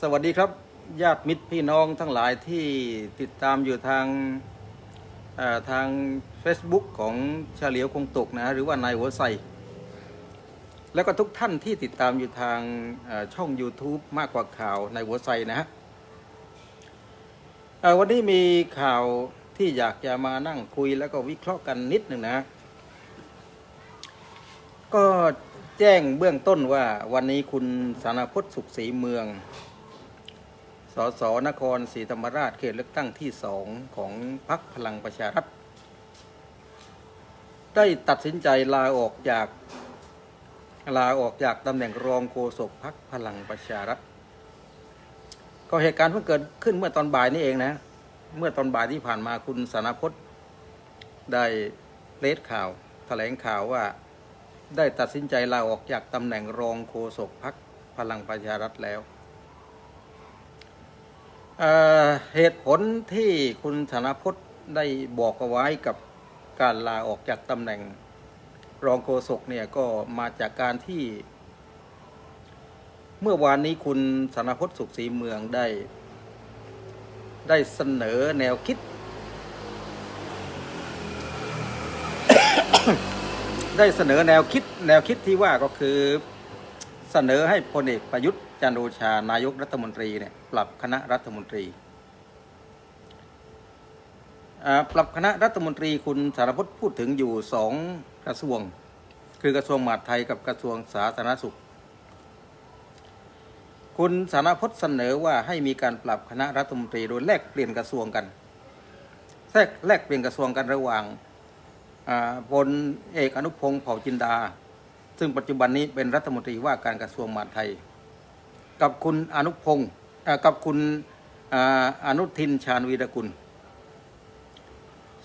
สวัสดีครับญาติมิตรพี่น้องทั้งหลายที่ติดตามอยู่ทางทาง Facebook ของชาเลียวคงตกนะ หรือว่านายหัวไซแล้วก็ทุกท่านที่ติดตามอยู่ทางช่อง YouTube มากกว่าข่าวนายหัวไซนะฮะวันนี้มีข่าวที่อยากจะมานั่งคุยแล้วก็วิเคราะห์กันนิดหนึ่งนะ ก็ แจ้งเบื้องต้นว่าวันนี้คุณสารพจน์สุขศรีเมือง สสนครศรีธรรมราชเขตเลือกตั้งที่สองของพรรคพลังประชารัฐ ได้ตัดสินใจลาออกจากลาออกจากตำแหน่งรองโฆษกพรรคพลังประชารัฐ ก็เหตุการณ์เพิ่งเกิดขึ้นเมื่อตอนบ่ายนี่เองนะ เมื่อตอนบ่ายที่ผ่านมาคุณสารพจน์ได้เลสข่าวแถลงข่าวว่า ได้ตัดสินใจลาออกจากตำแหน่งรองโฆษกพักพลังประชารัฐแล้วเเหตุผลที่คุณธนพจน์ได้บอกเอาไว้กับการลาออกจากตำแหน่งรองโฆษกเนี่ยก็มาจากการที่ เมื่อวานนี้คุณธนพจน์สุขศรีเมืองได้ ได้เสนอแนวคิด ได้เสนอแนวคิดแนวคิดที่ว่าก็คือเสนอให้พลเอกประยุทธ์จันโอชานายกรัฐมนตรีเนี่ยปรับคณะรัฐมนตรีปรับคณะรัฐมนตรีคุณสารพจน์พูดถึงอยู่สองกระทรวง คือกระทรวงมหาดไทยกับกระทรวงสาธารณสุข คุณสารพจน์เสนอว่าให้มีการปรับคณะรัฐมนตรีโดยแลกเปลี่ยนกระทรวงกันแทรกแลกเปลี่ยนกระทรวงกันระหว่าง พลเอกอนุพงศ์เผ่าจินดา ซึ่งปัจจุบันนี้เป็นรัฐมนตรีว่าการกระทรวงมหาดไทย กับคุณอนุพงศ์กับคุณออนุทินชาญวีรกุล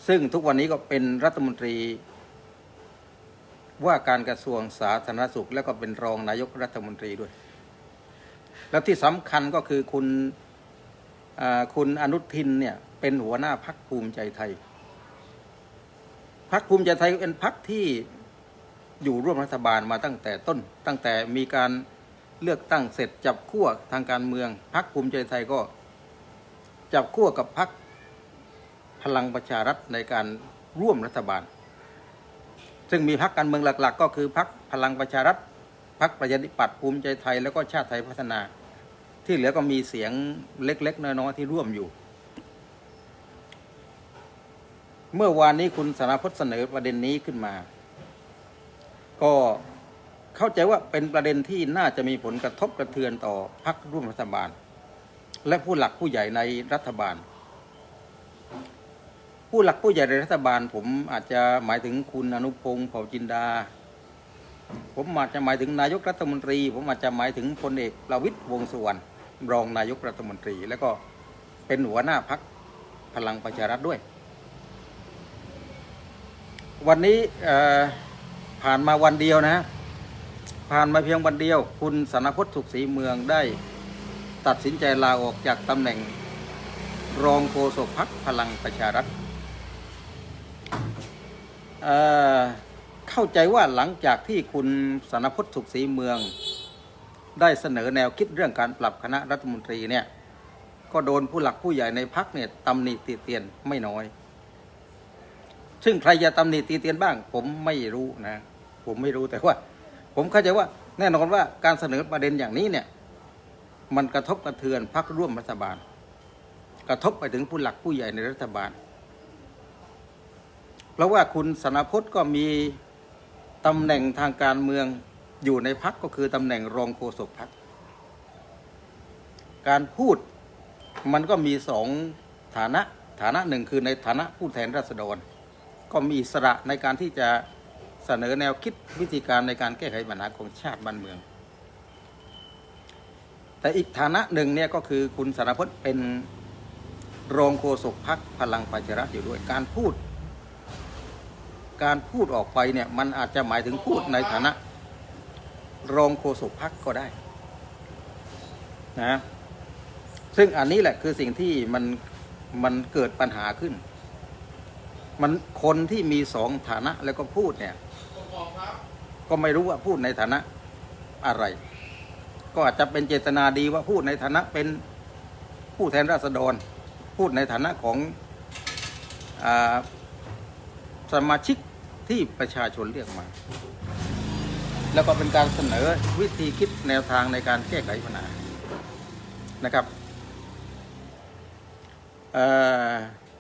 ซึ่งทุกวันนี้ก็เป็นรัฐมนตรีว่าการกระทรวงสาธารณสุข และก็เป็นรองนายกรัฐมนตรีด้วย แล้วที่สำคัญก็คือคุณคุณอนุทินเนี่ยเป็นหัวหน้าพักภูมิใจไทย พักภูมิใจไทยเป็นพักที่อยู่ร่วมรัฐบาลมาตั้งแต่ต้น ตั้งแต่มีการเลือกตั้งเสร็จจับขั้วทางการเมืองพักภูมิใจไทยก็ จับขั้วกับพักพลังประชารัฐในการร่วมรัฐบาล ซึ่งมีพักการเมืองหลัก ๆ ก็คือพักพลังประชารัฐพักประชาธิปัตย์ภูมิใจไทยแล้วก็ชาติไทยพัฒนา ที่เหลือก็มีเสียงเล็ก ๆ น้อยๆที่ร่วมอยู่ เมื่อวานนี้คุณสารพจน์เสนอประเด็นนี้ขึ้นมา ก็เข้าใจว่าเป็นประเด็นที่น่าจะมีผลกระทบกระเทือนต่อพรรคร่วมรัฐบาล และผู้หลักผู้ใหญ่ในรัฐบาล ผู้หลักผู้ใหญ่ในรัฐบาล ผมอาจจะหมายถึงคุณอนุพงศ์เผ่าจินดา ผมอาจจะหมายถึงนายกรัฐมนตรี ผมอาจจะหมายถึงพลเอกประวิตยวงสุวรรณรองนายกรัฐมนตรี แล้วก็เป็นหัวหน้าพักพลังประชารัฐด้วย วันนี้ผ่านมาวันเดียวนะ ผ่านมาเพียงวันเดียว คุณสนพจน์สุขศรีเมืองได้ ตัดสินใจลาออกจากตำแหน่ง รองโฆษกพักพลังประชารัฐเเข้าใจว่าหลังจากที่คุณสนพจน์สุขศรีเมือง ได้เสนอแนวคิดเรื่องการปรับคณะรัฐมนตรีเนี่ยก็โดนผู้หลักผู้ใหญ่ในพักเนี่ยตำหนิติเตียนไม่น้อย ซึ่งใครจะตำหนิตีเตียนบ้าง ผมไม่รู้นะ ผมไม่รู้แต่ว่า ผมเข้าใจว่าแน่นอนว่าการเสนอประเด็นอย่างนี้เนี่ย มันกระทบกระเทือนพรรคร่วมรัฐบาล กระทบไปถึงผู้หลักผู้ใหญ่ในรัฐบาล เพราะว่าคุณสนพจน์ก็มีตำแหน่งทางการเมืองอยู่ในพักก็คือตำแหน่งรองโฆษกพัก การพูดมันก็มีสองฐานะฐานะหนึ่งคือในฐานะผู้แทนราษฎร ก็มีอิสระในการที่จะเสนอแนวคิดวิธีการในการแก้ไขปัญหาของชาติบ้านเมือง แต่อีกฐานะหนึ่งเนี่ยก็คือคุณสารพจน์เป็นรองโฆษกพักพลังประชารัฐอยู่ด้วยการพูด การพูดออกไปเนี่ยมันอาจจะหมายถึงพูดในฐานะรองโฆษกพักก็ได้นะซึ่งอันนี้แหละคือสิ่งที่มันมันเกิดปัญหาขึ้น มันคนที่มีสองฐานะแล้วก็พูดเนี่ย ก็ไม่รู้ว่าพูดในฐานะอะไร ก็อาจจะเป็นเจตนาดีว่าพูดในฐานะเป็นผู้แทนราษฎร พูดในฐานะของอาสมาชิกที่ประชาชนเลือกมา แล้วก็เป็นการเสนอวิธีคิดแนวทางในการแก้ไขปัญหานะครับ เอ่อ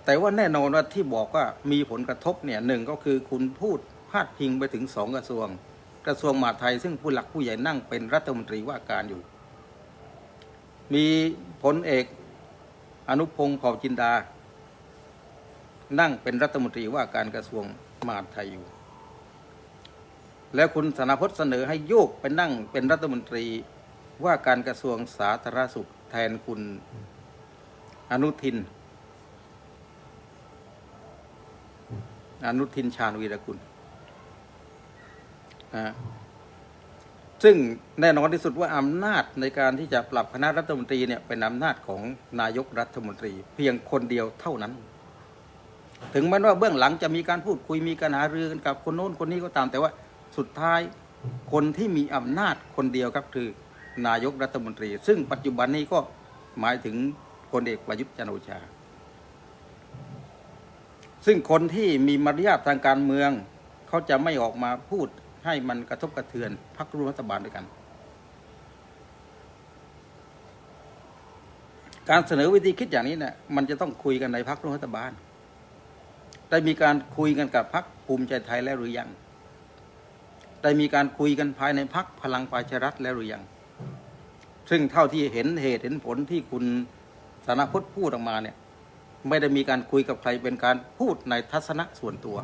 แต่ว่าแน่นอนว่าที่บอกว่ามีผลกระทบเนี่ยหนึ่งก็คือคุณพูดพาดพิงไปถึงสองกระทรวง กระทรวงมหาดไทย ซึ่งผู้หลักผู้ใหญ่นั่งเป็นรัฐมนตรีว่าการอยู่ มีพลเอกอนุพงศ์เผ่าจินดา นั่งเป็นรัฐมนตรีว่าการกระทรวงมหาดไทยอยู่ แล้วคุณธนพจน์เสนอให้โยกไปนั่งเป็นรัฐมนตรีว่าการกระทรวงสาธารณสุขแทนคุณอนุทิน อนุทินชาญวีรกุลนะฮะซึ่งแน่นอนที่สุดว่าอำนาจในการที่จะปรับคณะรัฐมนตรีเนี่ยเป็นอำนาจของนายกรัฐมนตรี เพียงคนเดียวเท่านั้น ถึงแม้ว่าเบื้องหลังจะมีการพูดคุยมีการหารือกันกับคนโน้นคนนี้ก็ตาม แต่ว่าสุดท้ายคนที่มีอำนาจคนเดียวครับคือนายกรัฐมนตรี ซึ่งปัจจุบันนี้ก็หมายถึงพลเอกประยุทธ์จันโอชา ซึ่งคนที่มีมารยาททางการเมือง เขาจะไม่ออกมาพูดให้มันกระทบกระเทือนพรรครัฐบาลด้วยกัน การเสนอวิธีคิดอย่างนี้เนี่ยมันจะต้องคุยกันในพรรครัฐบาล ได้มีการคุยกันกับพรรคภูมิใจไทยแล้วหรือยัง ได้มีการคุยกันภายในพรรคพลังประชารัฐแล้วหรือยัง ซึ่งเท่าที่เห็นเหตุเห็นผลที่คุณสารพจน์พูดออกมาเนี่ย ไม่ได้มีการคุยกับใครเป็นการพูดในทัศนะส่วนตัว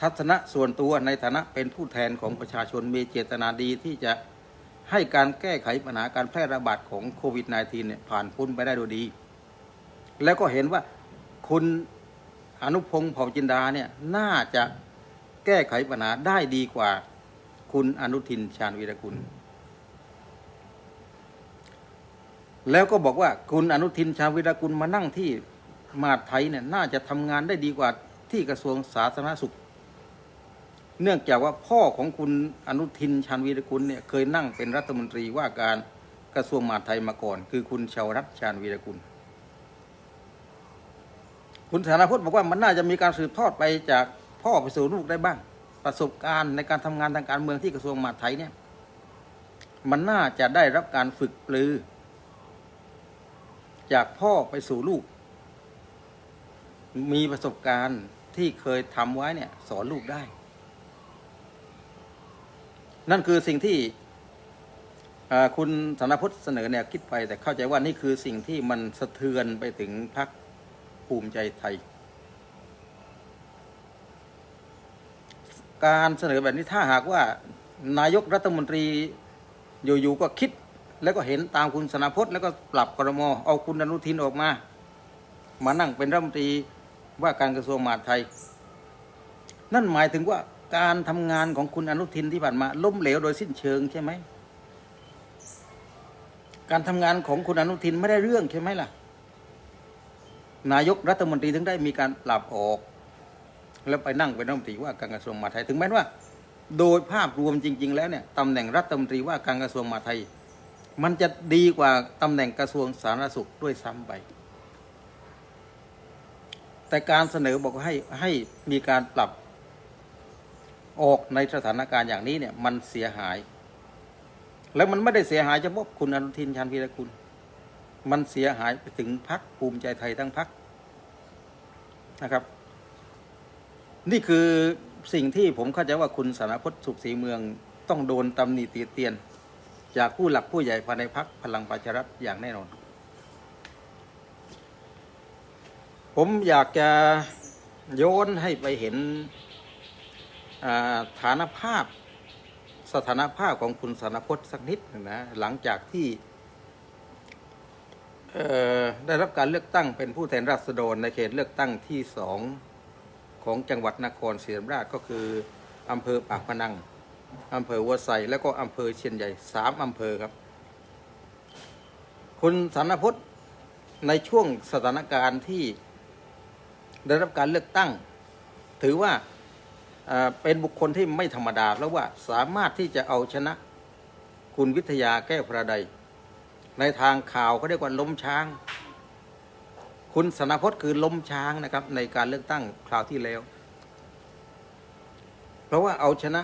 ทัศนะส่วนตัวในฐานะเป็นผู้แทนของประชาชนมีเจตนาดีที่จะให้การแก้ไขปัญหาการแพร่ระบาดของโควิด -19 เนี่ยผ่านพ้นไปได้โดยดี แล้วก็เห็นว่าคุณอนุพงศ์เผ่าจินดาเนี่ยน่าจะแก้ไขปัญหาได้ดีกว่า คุณอนุทินชาญวีรกุล แล้วก็บอกว่าคุณอนุทินชาญวิรากุลมานั่งที่มหาดไทยเนี่ยน่าจะทำงานได้ดีกว่าที่กระทรวงสาธารณสุข เนื่องจากว่าพ่อของคุณอนุทินชาญวีรกุลเนี่ยเคยนั่งเป็นรัฐมนตรีว่าการกระทรวงมหาดไทยมาก่อน คือคุณชาวรัฐชาญวีรกุล คุณธนพจน์บอกว่ามันน่าจะมีการสืบทอดไปจากพ่อไปสู่ลูกได้บ้าง ประสบการณ์ในการทำงานทางการเมืองที่กระทรวงมหาดไทยเนี่ย มันน่าจะได้รับการฝึกปลือ จากพ่อไปสู่ลูก มีประสบการณ์ที่เคยทำไว้เนี่ย สอนลูกได้ นั่นคือสิ่งที่คุณธนพจน์เสนอแนวคิดไป แต่เข้าใจว่านี่คือสิ่งที่มันสะเทือนไปถึงพรรคภูมิใจไทย การเสนอแบบนี้ถ้าหากว่านายกรัฐมนตรีอยู่ๆก็คิด แล้วก็เห็นตามคุณสนพจน์แล้วก็ปรับกรมเอาคุณอนุทินออกมา มานั่งเป็นรัฐมนตรีว่าการกระทรวงมหาดไทย นั่นหมายถึงว่าการทำงานของคุณอนุทินที่ผ่านมาล้มเหลวโดยสิ้นเชิงใช่ไหม การทำงานของคุณอนุทินไม่ได้เรื่องใช่ไหมล่ะ นายกรัฐมนตรีถึงได้มีการปรับออก แล้วไปนั่งเป็นรัฐมนตรีว่าการกระทรวงมหาดไทย ถึงแม้ว่า โดยภาพรวมจริง ๆ แล้วเนี่ยตำแหน่งรัฐมนตรีว่าการกระทรวงมหาดไทย มันจะดีกว่าตำแหน่งกระทรวงสาธารณสุขด้วยซ้ำไป แต่การเสนอบอกให้ให้มีการปรับออกในสถานการณ์อย่างนี้เนี่ยมันเสียหาย แล้วมันไม่ได้เสียหายเฉพาะคุณอนุทินชาญวีรกุล มันเสียหายไปถึงพักภูมิใจไทยทั้งพักนะครับ นี่คือสิ่งที่ผมเข้าใจว่าคุณสารพจน์สุขศรีเมืองต้องโดนตำหนิตีเตียน จากผู้หลักผู้ใหญ่ภายในพักพลังประชารัฐอย่างแน่นอน ผมอยากจะโยนให้ไปเห็นฐานภาพสถานภาพของคุณสารพจน์สักนิดนะ หลังจากที่ได้รับการเลือกตั้งเป็นผู้แทนราษฎรในเขตเลือกตั้งที่สองของจังหวัดนครศรีธรรมราชก็คืออำเภอปากพนัง อำเภอวัวไซแล้วก็อำเภอเชียนใหญ่สามอำเภอครับ คุณสารพจน์ในช่วงสถานการณ์ที่ได้รับการเลือกตั้ง ถือว่าเเป็นบุคคลที่ไม่ธรรมดา เพราะว่าสามารถที่จะเอาชนะคุณวิทยาแก้วพระใด ในทางข่าวเขาเรียกว่าล้มช้าง คุณสนพจน์คือล้มช้างนะครับ ในการเลือกตั้งคราวที่แล้ว เพราะว่าเอาชนะ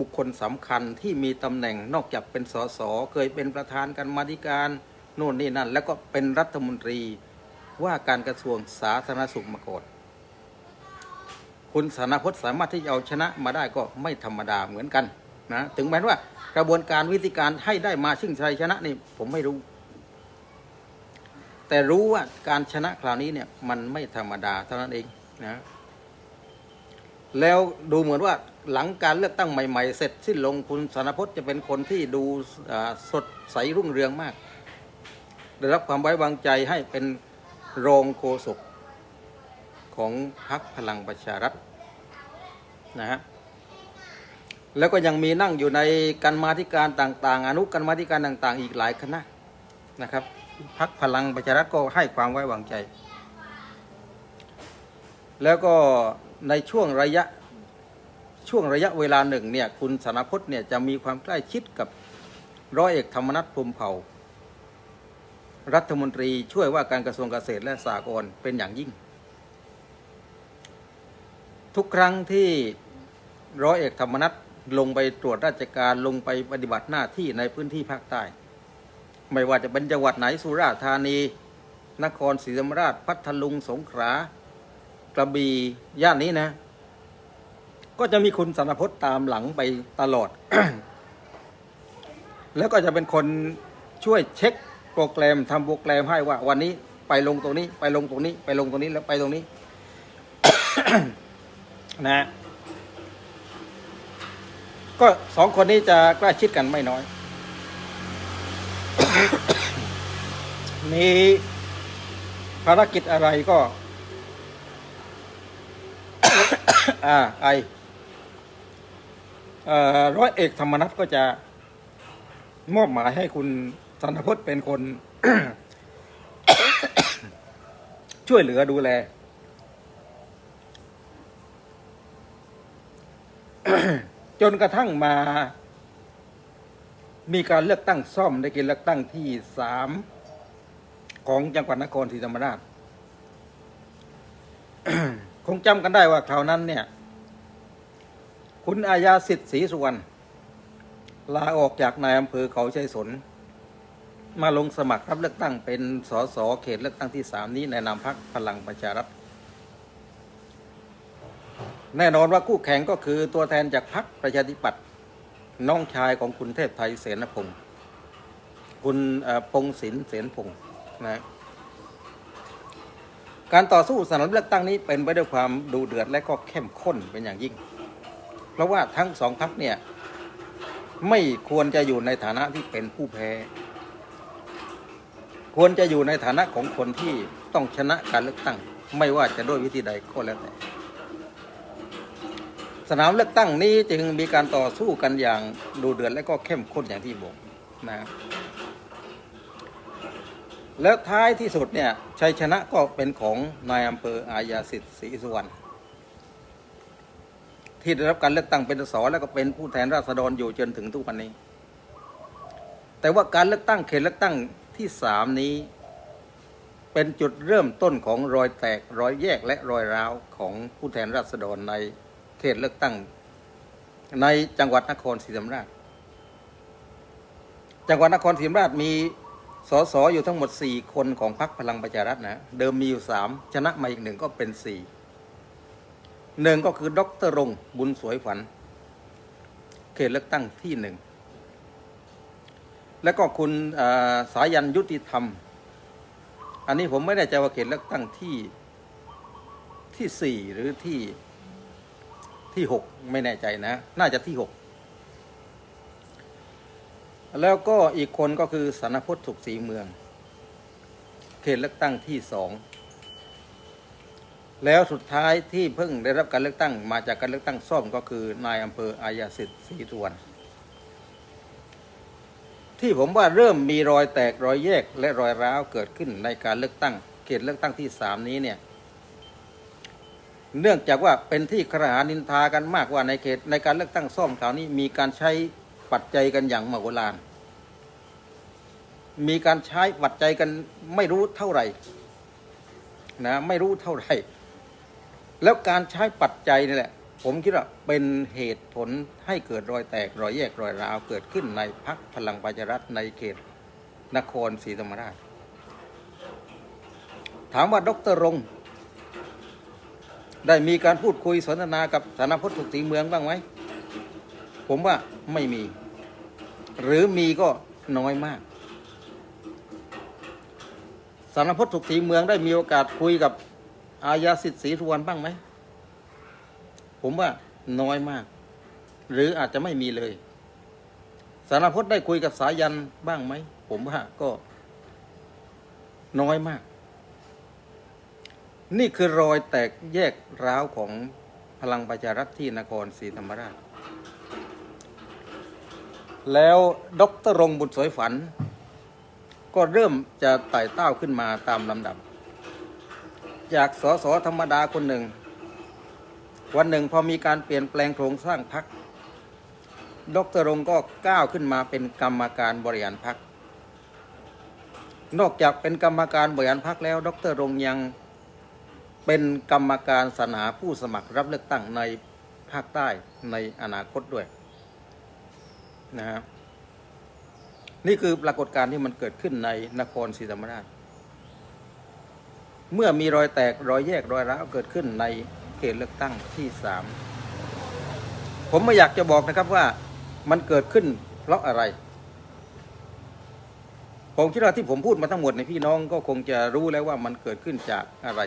บุคคลสำคัญที่มีตำแหน่งนอกจากเป็นสสเคยเป็นประธานกันมาธิการโน่นนี่นั่น แล้วก็เป็นรัฐมนตรีว่าการกระทรวงสาธารณสุขมาก่อนคุณสานพจน์สามารถที่จะเอาชนะมาได้ก็ไม่ธรรมดาเหมือนกันนะถึงแม้ว่ากระบวนการวิธีการให้ได้มาซึ่งชัยชนะนี่ผมไม่รู้ แต่รู้ว่าการชนะคราวนี้เนี่ยมันไม่ธรรมดาเท่านั้นเองนะ แล้วดูเหมือนว่าหลังการเลือกตั้งใหม่ๆ เสร็จสิ้นลงคุณสนพจน์จะเป็นคนที่ดูสดใสรุ่งเรืองมาก ได้รับความไว้วางใจให้เป็นรองโฆษกของพรรคพลังประชารัฐนะฮะแล้วก็ยังมีนั่งอยู่ในการมาธิการต่างๆ อนุการมาธิการต่างๆ อีกหลายคณะนะครับพรรคพลังประชารัฐก็ให้ความไว้วางใจ แล้วก็ ในช่วงระยะช่วงระยะเวลาหนึ่งเนี่ยคุณสนพจน์เนี่ยจะมีความใกล้ชิดกับร้อยเอกธรรมนัฐพรมเผ่า รัฐมนตรีช่วยว่าการกระทรวงเกษตรและสหกรณ์เป็นอย่างยิ่ง ทุกครั้งที่ร้อยเอกธรรมนัฐลงไปตรวจราชการลงไปปฏิบัติหน้าที่ในพื้นที่ภาคใต้ ไม่ว่าจะเป็นจังหวัดไหนสุราษฎร์ธานี นครศรีธรรมราช พัทลุงสงขลา กระบี่ย่านนี้นะ ก็จะมีคุณสรพจน์ตามหลังไปตลอด แล้วก็จะเป็นคนช่วยเช็คโปรแกรมทำโปรแกรมให้ว่า วันนี้ไปลงตรงนี้ ไปลงตรงนี้ ไปลงตรงนี้แล้วไปตรงนี้ นะ ก็สองคนนี้จะใกล้ชิดกันไม่น้อย มีภารกิจอะไรก็ อ่าไอร้อยเอกธรรมนัฐก็จะมอบหมายให้คุณธนพจน์เป็นคน ช่วยเหลือดูแล จนกระทั่งมา มีการเลือกตั้งซ่อมในกณฑ์เลือกตั้งที่สามของจังหวัดนครศรีธรรมราช งจำกันได้ว่าคราวนั้นเนี่ย คุณอาญาสิทธิ์ศรีสุวรรณลาออกจากนายอำเภอเขาชัยสน มาลงสมัครรับเลือกตั้งเป็นสสเขตเลือกตั้งที่สามนี้ในนามพรรคพลังประชารัฐแน่นอนว่าคู่แข่งก็คือตัวแทนจากพรรคประชาธิปัตย์น้องชายของคุณเทพไทยเสนพงศ์คุณพงศินเสนพงศ์นะ การต่อสู้สนามเลือกตั้งนี้เป็นไปด้วยความดูเดือดและก็เข้มข้นเป็นอย่างยิ่ง เพราะว่าทั้งสองพรรคเนี่ยไม่ควรจะอยู่ในฐานะที่เป็นผู้แพ้ ควรจะอยู่ในฐานะของคนที่ต้องชนะการเลือกตั้ง ไม่ว่าจะด้วยวิธีใดก็แล้วแต่สนามเลือกตั้งนี้จึงมีการต่อสู้กันอย่างดูเดือดและก็เข้มข้นอย่างที่บอกนะครับ แล้วท้ายที่สุดเนี่ยชัยชนะก็เป็นของนายอำเภออาญาสิทธิ์ศรีสุวรรณที่ได้รับการเลือกตั้งเป็นสสแล้วก็เป็นผู้แทนราษฎรอยู่จนถึงทุกวันนี้ แต่ว่าการเลือกตั้งเขตเลือกตั้งที่สามนี้ เป็นจุดเริ่มต้นของรอยแตกรอยแยกและรอยร้าวของผู้แทนราษฎรในเขตเลือกตั้ง ในจังหวัดนครศรีธรรมราช จังหวัดนครศรีธรรมราชมี สสอยู่ทั้งหมด 4 คนของพรรคพลังประชารัฐนะ เดิมมีอยู่ 3 ชนะมาอีกหนึ่งก็เป็น 4 หนึ่งก็คือดรรงค์บุญสวยฝัน เขตเลือกตั้งที่หนึ่ง แล้วก็คุณสายันยุติธรรม อันนี้ผมไม่แน่ใจว่าเขตเลือกตั้งที่ที่สี่หรือที่ที่หกไม่แน่ใจนะ น่าจะที่หก แล้วก็อีกคนก็คือสนพจน์สุขศรีเมือง เขตเลือกตั้งที่สองแล้วสุดท้ายที่เพิ่งได้รับการเลือกตั้ง มาจากการเลือกตั้งซ่อมก็คือนายอำเภออายาสิทธิ์ศรีทวนที่ผมว่าเริ่มมีรอยแตกรอยแยกและรอยร้าวเกิดขึ้นในการเลือกตั้ง เขตเลือกตั้งที่สามนี้เนี่ย เนื่องจากว่าเป็นที่ครหานินทากันมากว่าในเขตในการเลือกตั้งซ่อมคราวนี้มีการใช้ ปัจจัยกันอย่างมโหฬารมีการใช้ปัจจัยกันไม่รู้เท่าไหร่นะไม่รู้เท่าไหร่ แล้วการใช้ปัจจัยนี่แหละ ผมคิดว่าเป็นเหตุผลให้เกิดรอยแตกรอยแยกรอยร้าวเกิดขึ้นในพักพลังประชารัฐในเขตนครศรีธรรมราช ถามว่าดรรงค์ได้มีการพูดคุยสนทนากับสารพจน์สุขศรีเมืองบ้างไหม ผมว่าไม่มี หรือมีก็น้อยมาก สารพจน์สุขศรีเมืองได้มีโอกาสคุยกับอาญาสิทธิ์ศรีสุวรรณบ้างไหม ผมว่าน้อยมาก หรืออาจจะไม่มีเลย สารพจน์ได้คุยกับสายันบ้างไหม ผมว่าก็น้อยมาก นี่คือรอยแตกแยกร้าวของพลังประชารัฐที่นครศรีธรรมราช แล้วดรรงบุตรสวยฝัน ก็เริ่มจะไต่เต้าขึ้นมาตามลำดับ จากสสธรรมดาคนหนึ่ง วันหนึ่งพอมีการเปลี่ยนแปลงโครงสร้างพักดรรงก็ก้าวขึ้นมาเป็นกรรมการบริหารพัก นอกจากเป็นกรรมการบริหารพักแล้ว ดรรงยังเป็นกรรมการสรรหาผู้สมัครรับเลือกตั้งในภาคใต้ในอนาคตด้วย นะฮะนี่คือปรากฏการณ์ที่มันเกิดขึ้นในนครศรีธรรมราช เมื่อมีรอยแตกรอยแยกรอยร้าวเกิดขึ้นในเขตเลือกตั้งที่สามผมไม่อยากจะบอกนะครับว่ามันเกิดขึ้นเพราะอะไร ผมคิดว่าที่ผมพูดมาทั้งหมดในพี่น้องก็คงจะรู้แล้วว่ามันเกิดขึ้นจากอะไร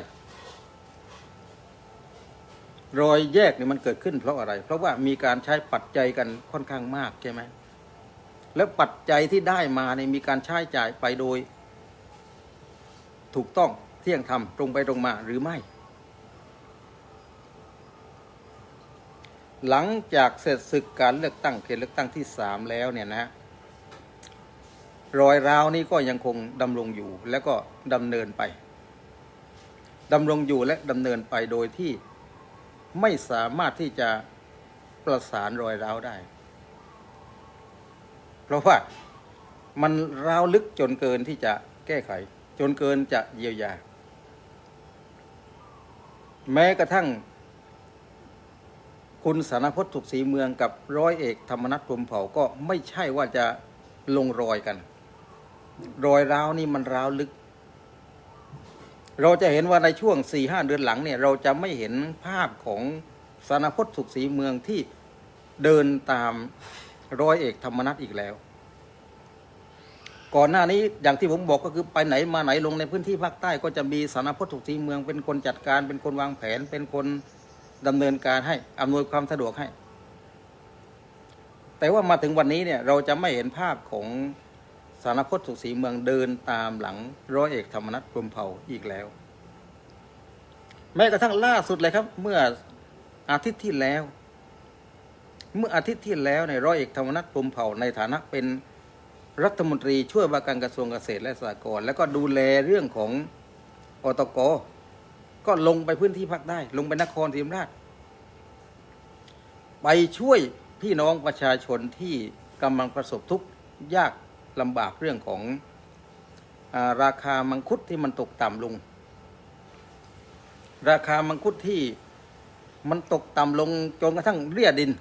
รอยแยกนี่มันเกิดขึ้นเพราะอะไร เพราะว่ามีการใช้ปัจจัยกันค่อนข้างมากใช่ไหมแล้วปัจจัยที่ได้มาเนี่ยมีการใช้จ่ายไปโดย ถูกต้องเที่ยงธรรมตรงไปตรงมาหรือไม่ หลังจากเสร็จศึกการเลือกตั้งเขตเลือกตั้งที่สามแล้วเนี่ยนะรอยร้าวนี้ก็ยังคงดำรงอยู่แล้วก็ดำเนินไปดำรงอยู่และดำเนินไปโดยที่ ไม่สามารถที่จะประสานรอยร้าวได้ เพราะว่ามันร้าวลึกจนเกินที่จะแก้ไข จนเกินจะเยียวยา แม้กระทั่ง คุณสารพจน์ถูกศรีเมืองกับร้อยเอกธรรมนัฐพรมเผ่าก็ไม่ใช่ว่าจะลงรอยกัน รอยร้าวนี่มันร้าวลึก เราจะเห็นว่าในช่วงสี่ห้าเดือนหลังเนี่ยเราจะไม่เห็นภาพของสารพจน์สุขศรีเมืองที่เดินตามร้อยเอกธรรมนัฐอีกแล้ว ก่อนหน้านี้อย่างที่ผมบอกก็คือไปไหนมาไหนลงในพื้นที่ภาคใต้ ก็จะมีสารพจน์สุขศรีเมือง เป็นคนจัดการ เป็นคนวางแผน เป็นคนดำเนินการให้อำนวยความสะดวกให้ แต่ว่ามาถึงวันนี้เนี่ยเราจะไม่เห็นภาพของ สารพจน์สุขศรีเมืองเดินตามหลังร้อยเอกธรรมนัฐพรมเผ่าอีกแล้ว แม้กระทั่งล่าสุดเลยครับ เมื่ออาทิตย์ที่แล้ว เมื่ออาทิตย์ที่แล้วในร้อยเอกธรรมนัฐพรมเผ่าในฐานะเป็นรัฐมนตรีช่วยว่าการกระทรวงเกษตรและสหกรณ์แล้วก็ดูแลเรื่องของอตกก็ลงไปพื้นที่ภาคใต้ลงไปนครศรีธรรมราช ไปช่วยพี่น้องประชาชนที่กำลังประสบทุกข์ยาก ลำบากเรื่องของอาราคามังคุดที่มันตกต่ำลง ราคามังคุดที่มันตกต่ำลงจนกระทั่งเรียดิน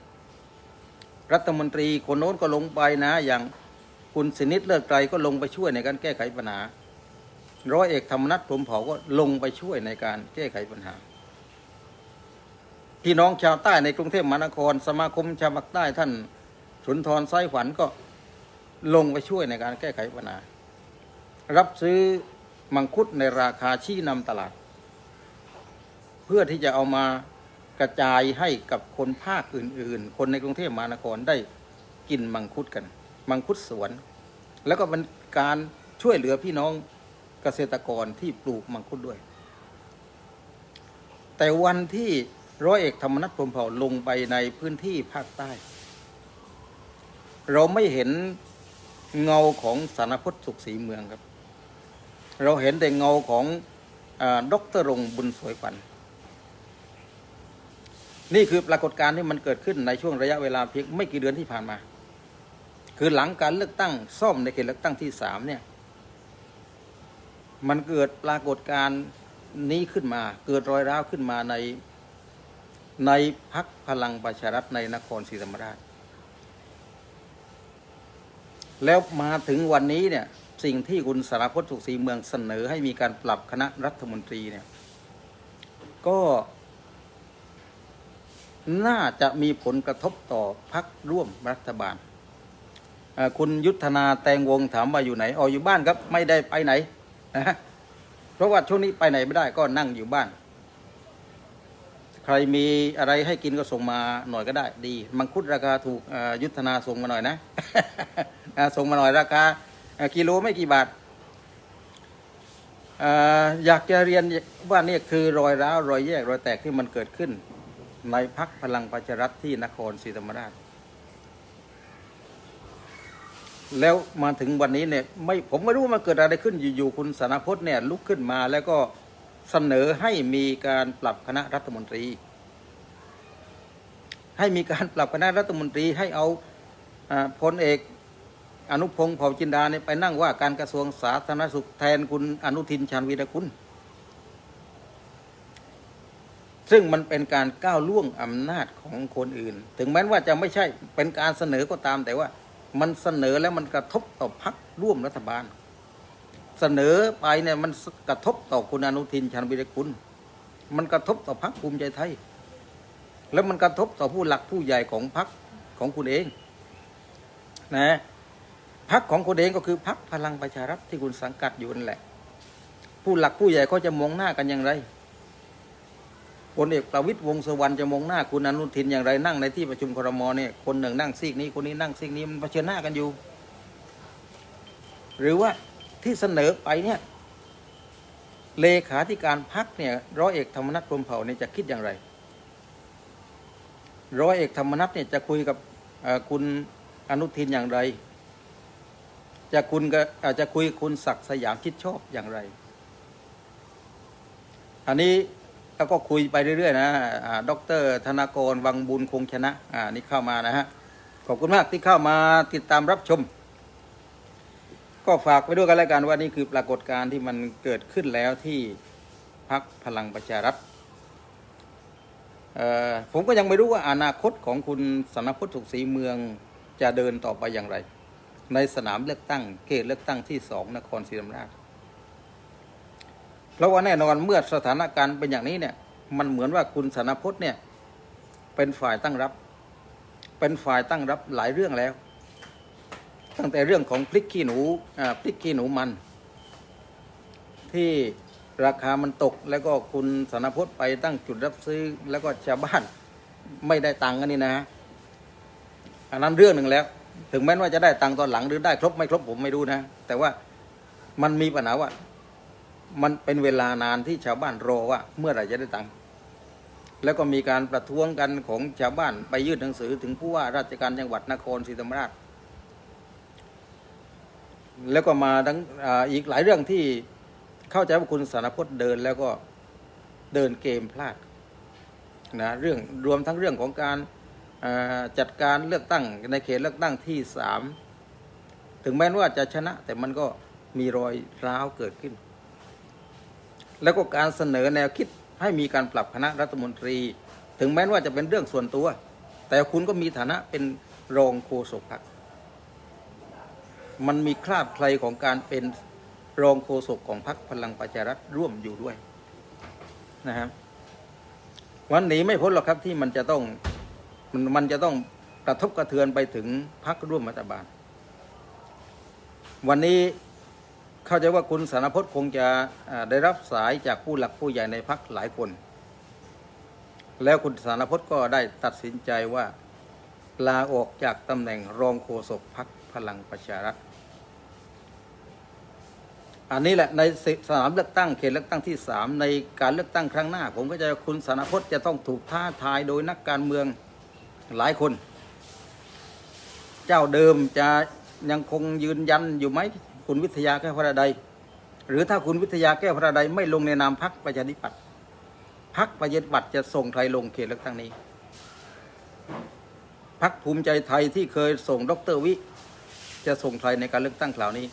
รัฐมนตรีคนโน้นก็ลงไปนะ อย่างคุณสินิตเลิศไกรก็ลงไปช่วยในการแก้ไขปัญหา ร้อยเอกธรรมนัฐพรมเผาก็ลงไปช่วยในการแก้ไขปัญหาพี่น้องชาวใต้ในกรุงเทพมหานคร สมาคมชาวภาคใต้ท่านสุนทรไส้ขวัญก็ ลงไปช่วยในการแก้ไขปัญหา รับซื้อมังคุดในราคาชี้นำตลาด เพื่อที่จะเอามากระจายให้กับคนภาคอื่น ๆ คนในกรุงเทพมหานครได้กินมังคุดกัน มังคุดสวน แล้วก็เป็นการช่วยเหลือพี่น้องเกษตรกรที่ปลูกมังคุดด้วย แต่วันที่ร้อยเอกธรรมนัฐพรมเผ่าลงไปในพื้นที่ภาคใต้ เราไม่เห็น เงาของสารพจน์สุขศรีเมืองครับ เราเห็นแต่เงาของอาดรรงบุญสวยขวัญนี่คือปรากฏการณ์ที่มันเกิดขึ้นในช่วงระยะเวลาเพียงไม่กี่เดือนที่ผ่านมา คือหลังการเลือกตั้งซ่อมในเขตเลือกตั้งที่สามเนี่ย มันเกิดปรากฏการณ์นี้ขึ้นมา เกิดรอยร้าวขึ้นมาในในพักพลังประชารัฐในนครศรีธรรมราช แล้วมาถึงวันนี้เนี่ยสิ่งที่คุณสารพจน์สุขศรีเมืองเสนอให้มีการปรับคณะรัฐมนตรีเนี่ยก็ น่าจะมีผลกระทบต่อพักร่วมรัฐบาล คุณยุทธนาแตงวงถามว่าอยู่ไหนอ๋ออยู่บ้านครับ ไม่ได้ไปไหนนะฮะเพราะว่าช่วงนี้ไปไหนไม่ได้ก็นั่งอยู่บ้าน ใครมีอะไรให้กินก็ส่งมาหน่อยก็ได้ ดี มังคุดราคาถูกยุทธนาส่งมาหน่อยนะส่งมาหน่อยราคากิโลไม่กี่บาทออยากจะเรียนว่านี่คือรอยร้าวรอยแยกรอยแตกที่มันเกิดขึ้น ในพักพลังประชารัฐที่นครศรีธรรมราช แล้วมาถึงวันนี้เนี่ยไม่ผมไม่รู้ว่ามันเกิดอะไรขึ้นอยู่ๆคุณสนพจน์เนี่ยลุกขึ้นมาแล้วก็ เสนอให้มีการปรับคณะรัฐมนตรี ให้มีการปรับคณะรัฐมนตรีให้เอาอพลเอกอนุพงศ์เผ่าจินดาเนี่ยไปนั่งว่าการกระทรวงสาธารณสุขแทนคุณอนุทินชาญวีรกุลซึ่งมันเป็นการก้าวล่วงอำนาจของคนอื่น ถึงแม้ว่าจะไม่ใช่เป็นการเสนอก็ตามแต่ว่า มันเสนอแล้วมันกระทบต่อพักร่วมรัฐบาล เสนอไปเนี่ยมันกระทบต่อคุณอนุทินชาญวิรกุลมันกระทบต่อพักภูมิใจไทย แล้วมันกระทบต่อผู้หลักผู้ใหญ่ของพักของคุณเอง นะพักของคุณเองก็คือพักพลังประชารัฐที่คุณสังกัดอยู่นั่นแหละ ผู้หลักผู้ใหญ่เขาจะมองหน้ากันอย่างไรพลเอกประวิตยวงษ์สุวรรณจะมองหน้าคุณอนุทินอย่างไรนั่งในที่ประชุมครมเนี่ยคนหนึ่งนั่งซีกนี้คนนี้นั่งซีกนี้มันเผชิญหน้ากันอยู่ หรือว่า ที่เสนอไปเนี่ยเลขาธิการพักเนี่ยร้อยเอกธรรมนัฐพรมเผ่าเนี่ยจะคิดอย่างไร ร้อยเอกธรรมนัฐเนี่ยจะคุยกับคุณอนุทินอย่างไร จะคุณกับอาจจะคุยคุณศักดิ์สยามคิดชอบอย่างไร อันนี้แล้วก็คุยไปเรื่อยๆนะอ่าดรธนากรวังบุญคงชนะ อ่านี่เข้ามานะฮะ ขอบคุณมากที่เข้ามาติดตามรับชม ก็ฝากไปด้วยกันแล้วกันว่านี่คือปรากฏการณ์ที่มันเกิดขึ้นแล้วที่พักพลังประชารัฐเอ่อผมก็ยังไม่รู้ว่าอนาคตของคุณสนพจน์สุขศรีเมืองจะเดินต่อไปอย่างไร ในสนามเลือกตั้งเขตเลือกตั้งที่สองนครศรีธรรมราชเพราะว่าแน่นอนเมื่อสถานการณ์เป็นอย่างนี้เนี่ย มันเหมือนว่าคุณสนพจน์เนี่ยเป็นฝ่ายตั้งรับ เป็นฝ่ายตั้งรับหลายเรื่องแล้ว ตั้งแต่เรื่องของพริกขี้หนูอ่าพริกขี้หนูมัน ที่ราคามันตกแล้วก็คุณสนพจน์ไปตั้งจุดรับซื้อ แล้วก็ชาวบ้านไม่ได้ตังค์กันนี่นะฮะอันนั้นเรื่องหนึ่งแล้ว ถึงแม้ว่าจะได้ตังค์ตอนหลังหรือได้ครบไม่ครบผมไม่รู้นะ แต่ว่ามันมีปัญหาว่า มันเป็นเวลานานที่ชาวบ้านรอว่า เมื่อไหร่จะได้ตังค์แล้วก็มีการประท้วงกันของชาวบ้านไปยื่นหนังสือถึงผู้ว่าราชการจังหวัดนครศรีธรรมราช แล้วก็มาทั้งออีกหลายเรื่องที่เข้าใจว่าคุณสารพจน์เดินแล้วก็เดินเกมพลาดนะเรื่องรวมทั้งเรื่องของการจัดการเลือกตั้งในเขตเลือกตั้งที่สามถึงแม้ว่าจะชนะ แต่มันก็มีรอยร้าวเกิดขึ้น แล้วก็การเสนอแนวคิดให้มีการปรับคณะรัฐมนตรี ถึงแม้ว่าจะเป็นเรื่องส่วนตัว แต่คุณก็มีฐานะเป็นรองโฆษกพรรค มันมีคราบใครของการเป็นรองโฆษกของพรรคพลังประชารัฐร่วมอยู่ด้วยนะครับวันนี้ไม่พ้นหรอกครับที่มันจะต้องมันมันจะต้องกระทบกระเทือนไปถึงพรรคร่วมรัฐบาล วันนี้เข้าใจว่าคุณสารพจน์คงจะได้รับสายจากผู้หลักผู้ใหญ่ในพักหลายคน แล้วคุณสารพจน์ก็ได้ตัดสินใจว่าลาออกจากตำแหน่งรองโฆษกพักพลังประชารัฐ อันนี้แหละในสนามเลือกตั้งเขตเลือกตั้งที่สามในการเลือกตั้งครั้งหน้า ผมก็จะคุณสารพจน์จะต้องถูกท้าทายโดยนักการเมืองหลายคน เจ้าเดิมจะยังคงยืนยันอยู่ไหมคุณวิทยาแก้วพระใด หรือถ้าคุณวิทยาแก้วพระใดไม่ลงในนามพักประชาธิปัตย์พักประชาธิปัตย์จะส่งใครลงเขตเลือกตั้งนี้พักภูมิใจไทยที่เคยส่งดรวิ จะส่งใครในการเลือกตั้งคราวนี้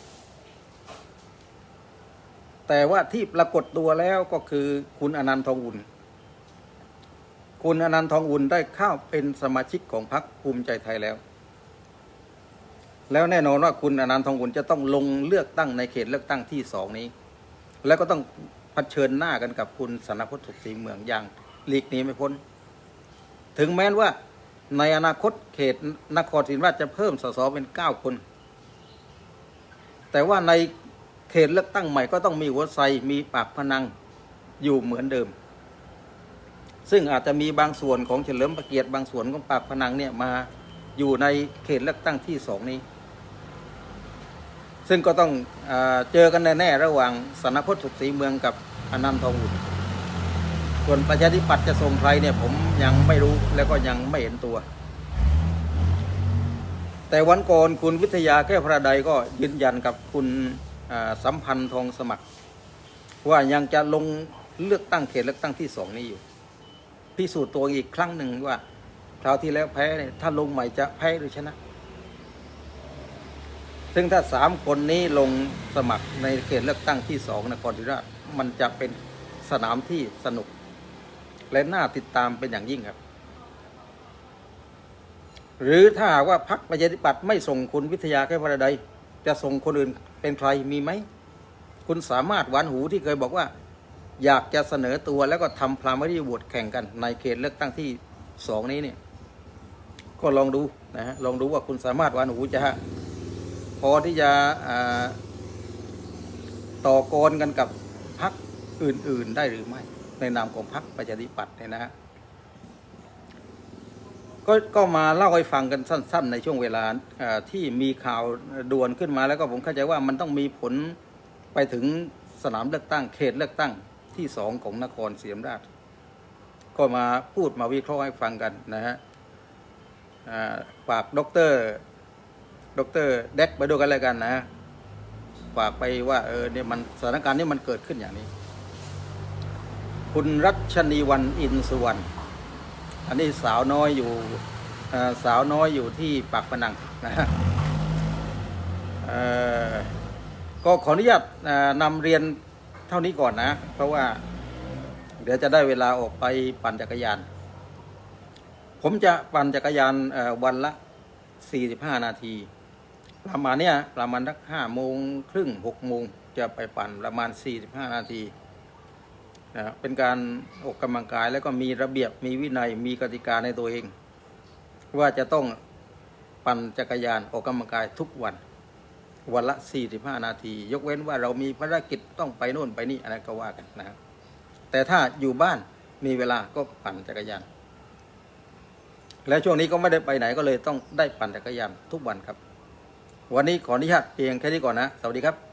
แต่ว่าที่ปรากฏตัวแล้วก็คือคุณอนันต์ทองอุ่น คุณอนันต์ทองอุ่นได้เข้าเป็นสมาชิกของพรรคภูมิใจไทยแล้ว แล้วแน่นอนว่าคุณอนันต์ทองอุ่นจะต้องลงเลือกตั้งในเขตเลือกตั้งที่สองนี้ แล้วก็ต้องเผชิญหน้ากันกับคุณสนพจน์สุขศรีเมืองอย่างหลีกหนีไม่พ้น ถึงแม้ว่าในอนาคตเขตนครศรีธรรมราชจะเพิ่มสสเป็นเก้าคน แต่ว่าใน เขตเลือกตั้งใหม่ก็ต้องมีหัวไซมีปากพนังอยู่เหมือนเดิม ซึ่งอาจจะมีบางส่วนของเฉลิมประเกียรติบางส่วนของปากพนังเนี่ยมาอยู่ในเขตเลือกตั้งที่สองนี้ ซึ่งก็ต้องเอเจอกันแน่ๆระหว่างสนพจน์สุขศรีเมืองกับอนันต์ทองอุ่นส่วนประชาธิปัตย์จะส่งใครเนี่ยผมยังไม่รู้แล้วก็ยังไม่เห็นตัว แต่วันก่อนคุณวิทยาแก้วพระใดก็ยืนยันกับคุณ สัมพันธ์ทองสมัคร ว่ายังจะลงเลือกตั้งเขตเลือกตั้งที่สองนี้อยู่พิสูจน์ตัวอีกครั้งหนึ่งว่า คราวที่แล้วแพ้เนี่ยถ้าลงใหม่จะแพ้หรือชนะ ซึ่งถ้าสามคนนี้ลงสมัครในเขตเลือกตั้งที่สองนครศรีธรรมราชมันจะเป็นสนามที่สนุก และน่าติดตามเป็นอย่างยิ่งครับ หรือถ้าหากว่าพรรคประชาธิปัตย์ไม่ส่งคุณวิทยาแค่วันใด จะส่งคนอื่นเป็นใครมีไหม คุณสามารถหวานหูที่เคยบอกว่า อยากจะเสนอตัวแล้วก็ทำพรามรีโหวตแข่งกัน ในเขตเลือกตั้งที่สองนี้เนี่ย ก็ลองดูนะฮะลองดูว่าคุณสามารถหวานหูจะพอที่จะต่อกรกันกับพรรคอื่น ๆ ได้หรือไม่ ในนามของพรรคประชาธิปัตย์เนี่ยนะฮะ ก็ก็มาเล่าให้ฟังกันสั้น ๆ ในช่วงเวลาที่มีข่าวด่วนขึ้นมา แล้วก็ผมเข้าใจว่ามันต้องมีผลไปถึงสนามเลือกตั้งเขตเลือกตั้งที่สองของนครศรีธรรมราช ก็มาพูดมาวิเคราะห์ให้ฟังกันนะฮะฝากด็อกเตอร์ด็อกเตอร์เด็กไปดูกันเลยกันนะฝากไปว่าเออเนี่ยมันสถานการณ์นี้มันเกิดขึ้นอย่างนี้ คุณรัชนีวันอินสุวรรณ อันนี้สาวน้อยอยู่สาวน้อยอยู่ที่ปากพนังนะฮะก็ขออนุญาตนำเรียนเท่านี้ก่อนนะ เพราะว่า เดี๋ยวจะได้เวลาออกไปปั่นจักรยาน ผมจะปั่นจักรยานวันละ 45 นาที ประมาณเนี้ยประมาณสักห้าโมงครึ่งหกโมงจะไปปั่นประมาณ 45 นาที นะเป็นการออกกำลังกายแล้วก็มีระเบียบมีวินัยมีกติกาในตัวเอง ว่าจะต้องปั่นจักรยานออกกำลังกายทุกวัน วันละ 45 นาที ยกเว้นว่าเรามีภารกิจต้องไปโน่นไปนี่อะไรก็ว่ากันนะครับแต่ถ้าอยู่บ้านมีเวลาก็ปั่นจักรยาน และช่วงนี้ก็ไม่ได้ไปไหนก็เลยต้องได้ปั่นจักรยานทุกวันครับ วันนี้ขออนุญาตเพียงแค่นี้ก่อนนะ สวัสดีครับ